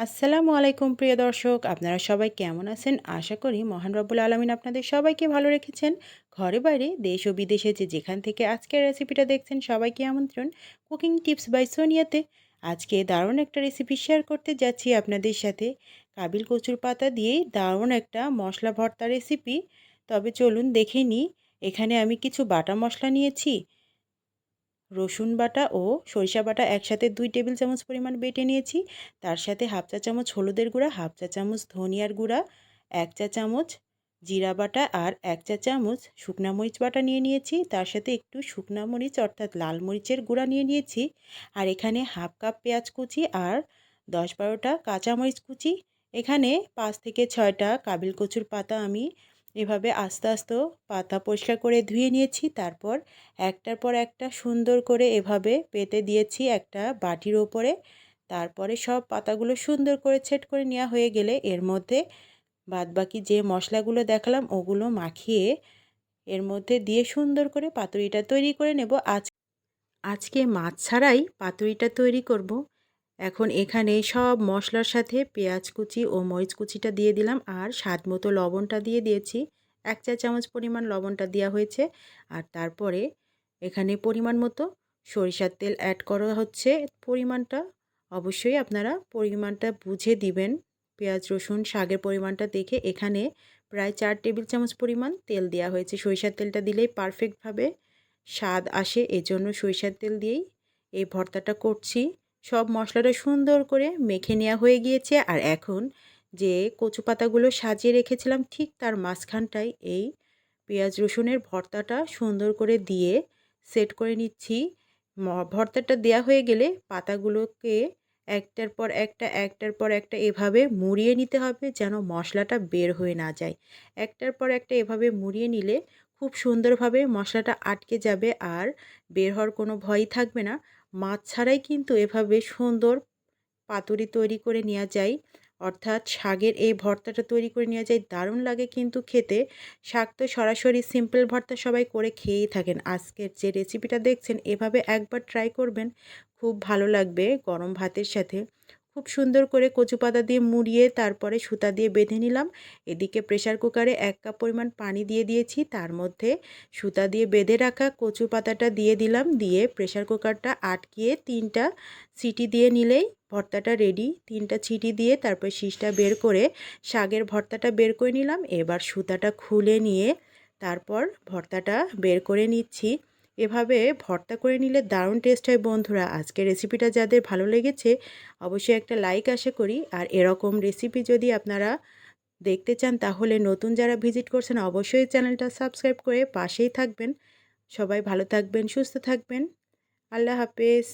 আসসালামু আলাইকুম, প্রিয় দর্শক। আপনারা সবাই কেমন আছেন? আশা করি মহান রব্বুল আলমিন আপনাদের সবাইকে ভালো রেখেছেন। ঘরে বাইরে দেশ ও বিদেশে যে যেখান থেকে আজকের রেসিপিটা দেখছেন, সবাইকে আমন্ত্রণ। কুকিং টিপস বাই সোনিয়াতে আজকে দারুণ একটা রেসিপি শেয়ার করতে যাচ্ছি আপনাদের সাথে। কাবিল কচুর পাতা দিয়েই দারুণ একটা মশলা ভর্তা রেসিপি তবে চলুন দেখে নিই। এখানে আমি কিছু বাটা মশলা নিয়েছি। রসুন বাটা ও সরিষা বাটা একসাথে দুই টেবিল চামচ পরিমাণ বেটে নিয়েছি। তার সাথে হাফ চা চামচ হলুদের গুঁড়া, হাফ চা চামচ ধনিয়ার গুঁড়া, এক চা চামচ জিরা বাটা আর এক চা চামচ শুকনা মরিচ বাটা নিয়ে নিয়েছি। তার সাথে একটু শুকনা মরিচ অর্থাৎ লাল মরিচের গুঁড়া নিয়ে নিয়েছি। আর এখানে হাফ কাপ পেঁয়াজ কুচি আর দশ বারোটা কাঁচামরিচ কুচি। এখানে পাঁচ থেকে ছয়টা কাবিল কচুর পাতা আমি এভাবে আস্তে আস্তে পাতা পরিষ্কার করে ধুয়ে নিয়েছি, তারপর একটার পর একটা সুন্দর করে এভাবে পেতে দিয়েছি একটা বাটির ওপরে। তারপরে সব পাতাগুলো সুন্দর করে ছেট করে নেওয়া হয়ে গেলে এর মধ্যে বাদবাকি যে মশলাগুলো দেখালাম ওগুলো মাখিয়ে এর মধ্যে দিয়ে সুন্দর করে পাতুরিটা তৈরি করে নেব। আজ, আজকে মাছ ছাড়াই পাতুরিটা তৈরি করব। এখন এখানে সব মশলার সাথে পেঁয়াজ কুচি ও মরিচ কুচিটা দিয়ে দিলাম আর স্বাদ মতো লবণটা দিয়ে দিয়েছি। এক চা চামচ পরিমাণ লবণটা দেওয়া হয়েছে আর তারপরে এখানে পরিমাণ মতো সরিষার তেল অ্যাড করা হচ্ছে। পরিমাণটা অবশ্যই আপনারা পরিমাণটা বুঝে দিবেন। পেঁয়াজ, রসুন, শাকের পরিমাণটা দেখে এখানে প্রায় চার টেবিল চামচ পরিমাণ তেল দেওয়া হয়েছে। সরিষার তেলটা দিলেই পারফেক্টভাবে স্বাদ আসে, এজন্য সরিষার তেল দিয়েই এই ভর্তাটা করছি। সব মশলাটা সুন্দর করে মেখে নেওয়া হয়ে গিয়েছে। আর এখন যে কচু পাতাগুলো সাজিয়ে রেখেছিলাম, ঠিক তার মাঝখানটায় এই পেঁয়াজ রসুনের ভর্তাটা সুন্দর করে দিয়ে সেট করে নিচ্ছি। ভর্তাটা দেয়া হয়ে গেলে পাতাগুলোকে একটার পর একটা, একটার পর একটা এভাবে মুড়িয়ে নিতে হবে যেন মশলাটা বের হয়ে না যায়। একটার পর একটা এভাবে মুড়িয়ে নিলে খুব সুন্দরভাবে মশলাটা আটকে যাবে আর বের হওয়ার কোনো ভয়ই থাকবে না। মাছ ছাড়াই কিন্তু এভাবে সুন্দর পাতুরি তৈরি করে নেওয়া যায়। অর্থাৎ শাকের এই ভর্তাটা তৈরি করে নেওয়া যায়। দারুণ লাগে কিন্তু খেতে। শাক তো সরাসরি সিম্পল ভর্তা সবাই করে খেয়েই থাকেন। আজকের যে রেসিপিটা দেখছেন, এভাবে একবার ট্রাই করবেন, খুব ভালো লাগবে গরম ভাতের সাথে। খুব সুন্দর করে কচু পাতা দিয়ে মুড়িয়ে তারপরে সুতা দিয়ে বেঁধে নিলাম। এদিকে প্রেশার কুকারে এক কাপ পরিমাণ পানি দিয়ে দিয়েছি। তার মধ্যে সুতা দিয়ে বেঁধে রাখা কচু পাতাটা দিয়ে দিলাম। দিয়ে প্রেশার কুকারটা আটকিয়ে তিনটা সিটি দিয়ে নিলেই ভর্তাটা রেডি। তিনটা ছিটি দিয়ে তারপর শীষটা বের করে শাগের ভর্তাটা বের করে নিলাম। এবার সুতাটা খুলে নিয়ে তারপর ভর্তাটা বের করে নিচ্ছি। এভাবে ভর্তা করে নিলে দারুণ টেস্ট হয় বন্ধুরা। আজকে রেসিপিটা যাদের ভালো লেগেছে, অবশ্যই একটা লাইক আশা করি। আর এরকম রেসিপি যদি আপনারা দেখতে চান, তাহলে নতুন যারা ভিজিট করছেন, অবশ্যই চ্যানেলটা সাবস্ক্রাইব করে পাশেই থাকবেন। সবাই ভালো থাকবেন, সুস্থ থাকবেন। আল্লাহ হাফেজ।